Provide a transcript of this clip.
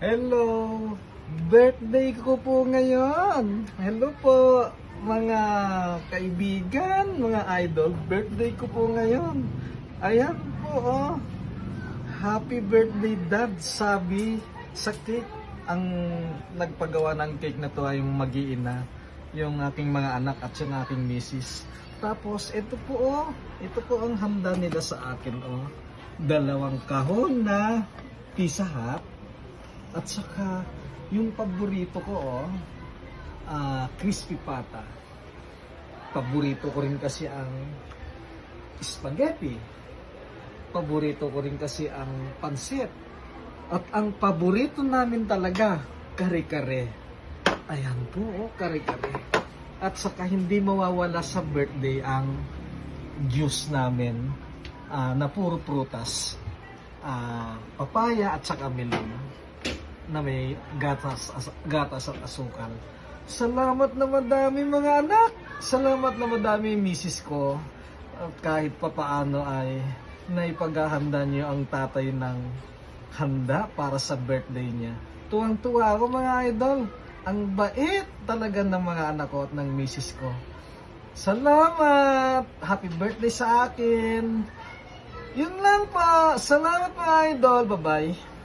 Hello! Birthday ko po ngayon! Hello po mga kaibigan, mga idol. Birthday ko po ngayon. Ayan po oh. Happy birthday dad, sabi sa cake. Ang nagpagawa ng cake na to ay yung mag-iina, yung aking mga anak at yung aking misis. Tapos ito po oh, ito po ang handa nila sa akin oh. Dalawang kahon na pizza hut at saka yung paborito ko oh, ah, crispy pata. Paborito ko rin kasi ang spaghetti. Paborito ko rin kasi ang pansit. At ang paborito namin talaga, kare-kare. Ayan po, oh, kare-kare. At saka hindi mawawala sa birthday ang juice namin ah, na puro prutas. Ah, papaya at saka melon na may gatas, as- gatas at asukal. Salamat na madami mga anak! Salamat na madami misis ko. At kahit papaano ay naipaghahanda niyo ang tatay ng handa para sa birthday niya. Tuwang-tuwa ako mga idol. Ang bait talaga ng mga anak ko at ng misis ko. Salamat! Happy birthday sa akin! Yun lang pa. Salamat mga idol. Bye-bye.